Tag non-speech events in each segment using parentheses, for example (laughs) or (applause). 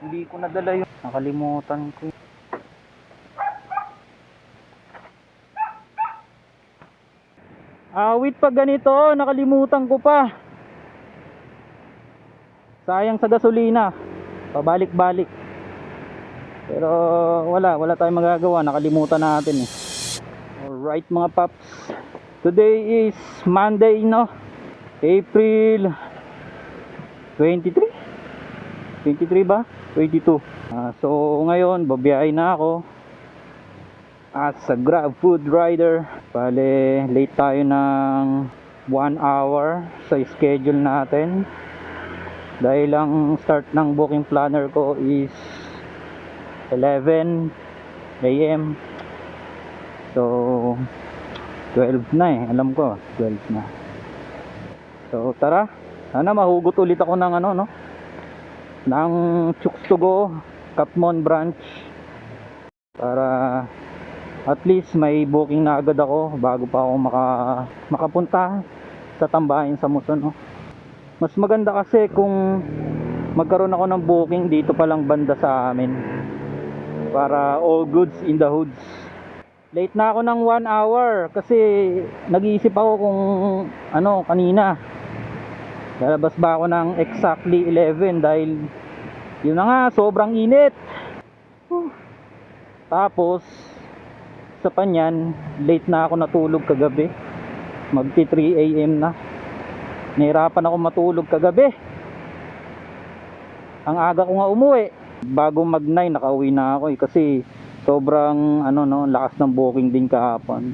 Hindi ko nadala yun. Nakalimutan ko. Awit pag ganito, nakalimutan ko pa. Sayang sa gasolina. Pabalik-balik. Pero wala, wala tayong magagawa. Nakalimutan natin eh. Alright mga paps. Today is Monday, no? April 23? 23 ba? 22. Ah, so ngayon, babiyahin na ako as a grab food rider. Bale, late tayo ng 1 hour sa schedule natin. Dahil ang start ng booking planner ko is 11 a.m. So, 12 na eh. Alam ko, 12 na. So, tara. Sana mahugot ulit ako ng ano, no? Ng Chooks to Go, Katmon branch. Para at least may booking na agad ako bago pa ako maka, makapunta sa tambahin sa Muson, no? Mas maganda kasi kung magkaroon ako ng booking dito pa lang banda sa amin. Para all goods in the hoods. Late na ako ng 1 hour kasi nag-iisip ako kung ano kanina. Lalabas ba ako ng exactly 11 dahil yun na nga sobrang init. Tapos sa panyan, late na ako natulog kagabi. Magti 3 AM na. Nahirapan ako matulog kagabi. Ang aga ko nga umuwi. Bago mag 9 nakauwi na ako eh kasi sobrang ano no, lakas ng booking din kahapon.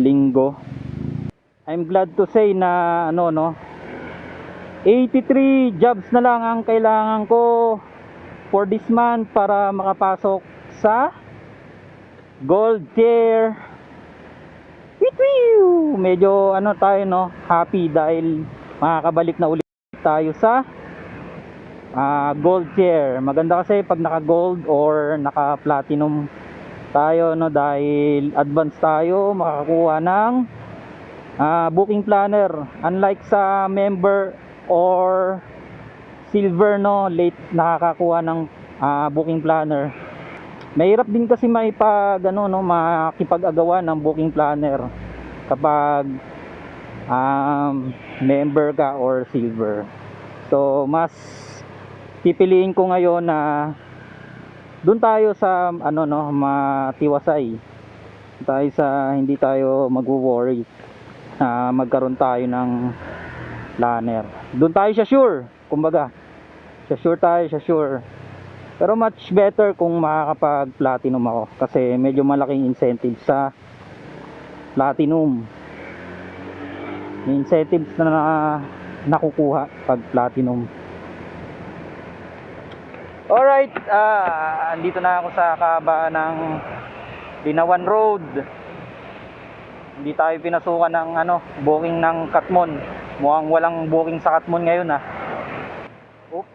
Linggo. I'm glad to say na ano no, 83 jobs na lang ang kailangan ko for this month para makapasok sa Gold Tier. Medyo ano tayo no, happy dahil makakabalik na ulit tayo sa ah, Gold Tier. Maganda kasi pag naka Gold or naka Platinum tayo no dahil advance tayo makakakuha ng ah, booking planner. Unlike sa member or silver no? Late nakakakuha ng ah, booking planner. Mahirap din kasi maipag ano no? Makipag-agawan ng booking planner kapag um, member ka or silver. So mas pipiliin ko ngayon na doon tayo sa ano no? Matiwasay. Tayo sa hindi tayo magwo-worry na magkaroon tayo ng planner doon tayo siya sure kumbaga. Siya sure tayo siya sure. Pero much better kung makakapag platinum ako. Kasi medyo malaking incentive sa platinum. Incentives na, na nakukuha pag platinum. Alright ah andito na ako sa kaba ng Linawan Road hindi tayo pinasukan ng ano booking ng Katmon mukhang walang booking sa Katmon ngayon ah Oop,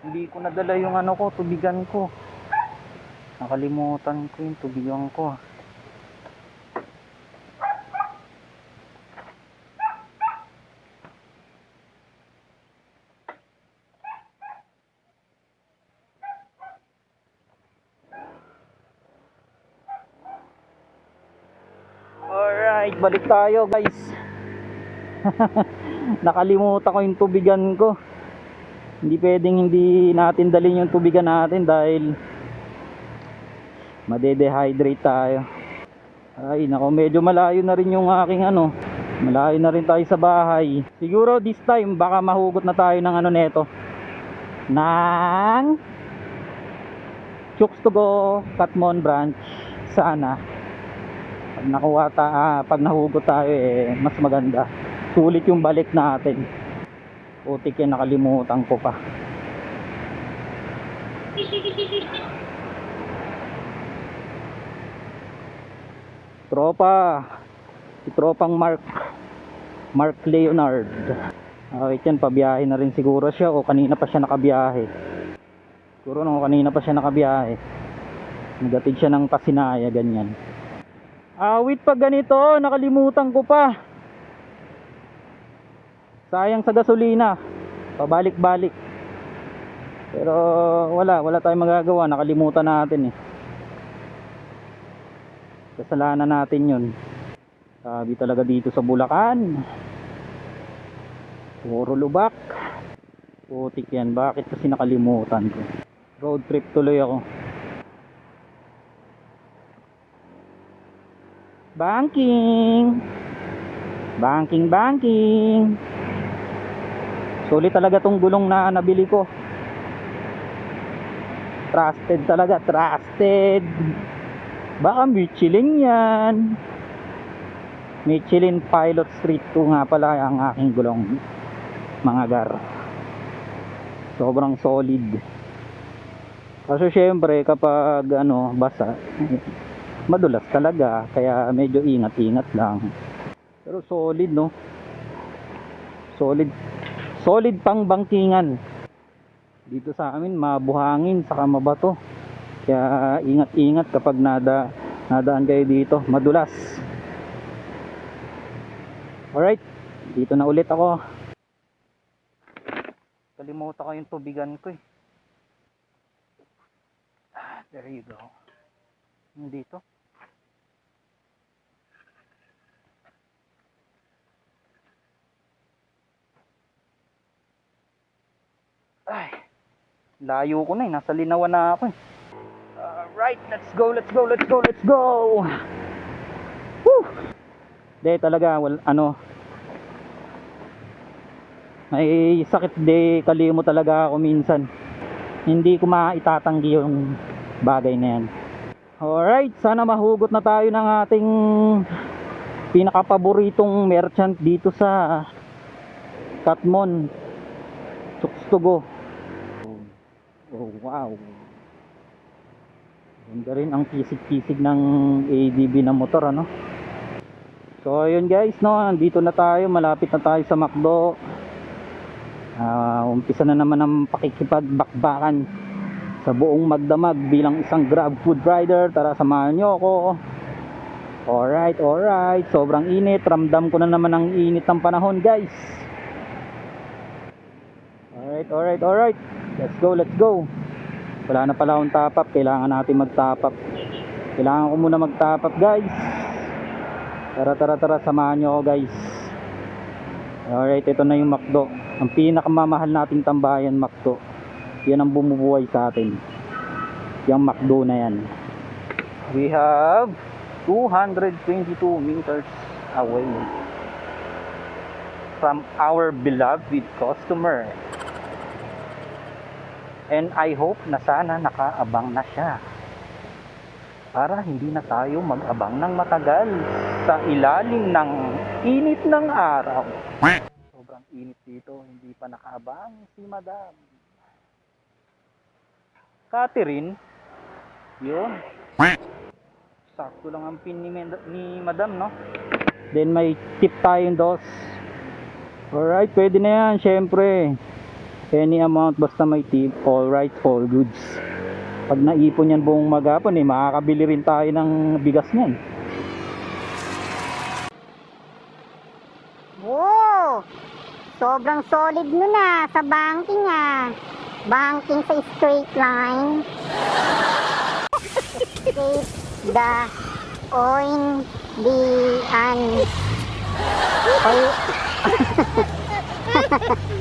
hindi ko nadala yung ano ko, tubigan ko. Nakalimutan ko yung tubigan ko. Alright, balik tayo guys. (laughs) Nakalimutan ko yung tubigan ko. Hindi pwedeng hindi natin dalhin yung tubigan natin dahil madedehydrate tayo. Ay nako medyo malayo na rin yung aking ano. Malayo na rin tayo sa bahay. Siguro this time baka mahugot na tayo ng ano neto. Ng Chooks to go Katmon branch. Sana pag nakuha ta ah, pag nahugot tayo eh mas maganda sulit yung balik natin Putik yan, nakalimutan ko pa. Tropa. Si tropang Mark. Mark Leonard. Okay yan, pabiyahe na rin siguro siya o kanina pa siya nakabiyahe. Siguro nung kanina pa siya nakabiyahe. Nagatid siya ng pasinaya, ganyan. Awit pag ganito, nakalimutan ko pa. Sayang sa gasolina. Pabalik-balik. Pero wala, wala tayong magagawa. Nakalimutan natin eh. Kasalanan natin yun. Sabi talaga dito sa Bulacan. Puro lubak. Putik yan. Bakit kasi nakalimutan ko? Road trip tuloy ako. Banking! Banking, banking! Sulit talaga tong gulong na nabili ko. Trusted talaga, trusted. Baka Michelin yan. Michelin Pilot Street 2 nga pala ang aking gulong mga gar. Sobrang solid. Kasi syempre kapag ano basa, madulas talaga kaya medyo ingat-ingat lang. Pero solid no. Solid. Solid pang bangkingan. Dito sa amin mabuhangin saka mabato. Kaya ingat-ingat kapag nada nadaan kayo dito, madulas. Alright, dito na ulit ako. Kalimutan ko yung tubigan ko eh. Ah, There you go. Dito. Ay, layo ko na eh. Nasa linawan na ako eh. Alright, let's go, let's go, let's go, let's go! Woo! Hindi talaga, wal, ano, may sakit de kalimo talaga ako minsan. Hindi ko maitatanggi yung bagay na yan. Alright, sana mahugot na tayo ng ating pinakapaboritong merchant dito sa Katmon. Tukstugo. Wow. Ganda rin ang kisig-kisig ng ADB na motor, ano? So, ayun guys, no, nandito na tayo, malapit na tayo sa McDo. Ah, umpisa na naman ang pakikipagbakbakan sa buong magdamag bilang isang grab food rider. Tara, samahan nyo ako. Alright, alright. Sobrang init. Ramdam ko na naman ang init ng panahon, guys. Alright, alright, alright. Let's go, let's go. Wala na pala akong top up. Kailangan natin mag top up. Kailangan ko muna mag top up, guys. Tara, tara, tara. Samahan nyo ako, guys. Alright, ito na yung McDo. Ang pinakamamahal nating tambayan, McDo. Yan ang bumubuhay sa atin. Yung McDo na yan. We have 222 meters away from our beloved customer. And I hope na sana nakaabang na siya. Para hindi na tayo mag-abang ng matagal sa ilalim ng init ng araw. Sobrang init dito, hindi pa nakaabang si Madam. Catherine, yun. Sakto lang ang pin ni, ni Madam, no? Then may tip tayong dos. Alright, pwede na yan, syempre. Any amount basta may tip, all right, all goods. Pag naipon yan buong magapon, eh, makakabili rin tayo ng bigas niyan. Wow! Sobrang solid nun ah, sa banking ah. Banking sa straight line. Escape the oin the an (laughs)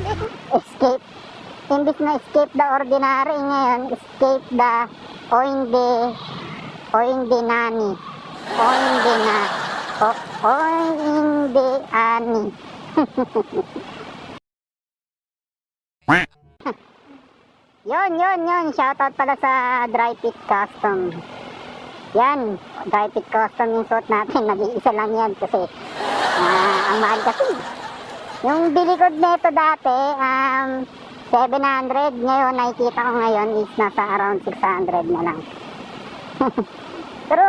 imbis na escape the ordinary ngayon escape the oin the oin the nani oin the na o, oin the ani (laughs) Yun, yun, yun. Shoutout pala sa Dry Fit Custom. Yan, Dry Fit Custom yung suot natin. (laughs) Nag-iisa lang yan kasi ah, ang mahal kasi. Yung bili ko nito dati, um, 700. Ngayon, nakikita ko ngayon is nasa around 600 na lang. (laughs) Pero,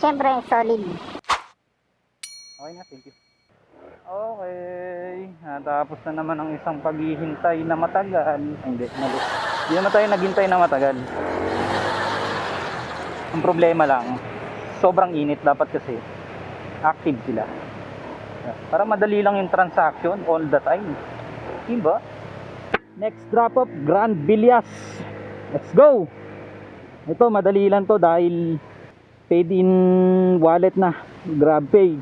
syempre, solid. Okay na, thank you. Okay, natapos na naman ang isang paghihintay na matagal. Hindi, mali. Hindi naman tayo naghintay na matagal. Ang problema lang, sobrang init dapat kasi active sila. Para madali lang yung transaction all the time. Diba? Next drop off, Grand Villas. Let's go! Ito, madali lang to dahil paid in wallet na. Grab pay.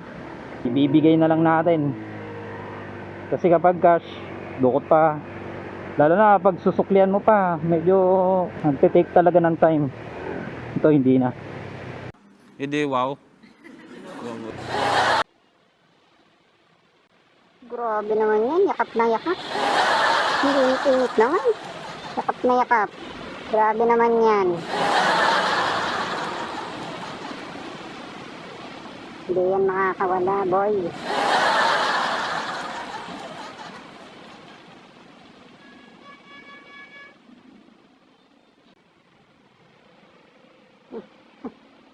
Ibibigay na lang natin. Kasi kapag cash, dukot pa. Lalo na pag susuklian mo pa, medyo nagte-take talaga ng time. Ito hindi na. Hindi, wow. Grabe naman yan, yakap na yakap. Hindi init naman. Yakap na yakap. Grabe naman yan. Hindi yan makakawala, boy. (laughs)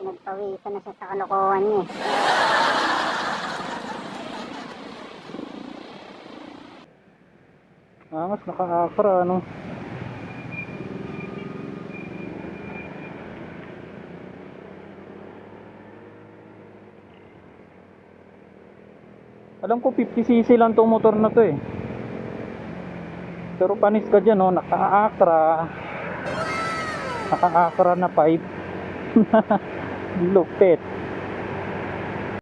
Pinagpawisan na siya sa kalokohan niya. Naka-akra, ano. Alam ko 50cc lang tong motor na to eh. Pero panis ka dyan, oh, naka-akra. Naka-akra na pipe. (laughs) Lupit.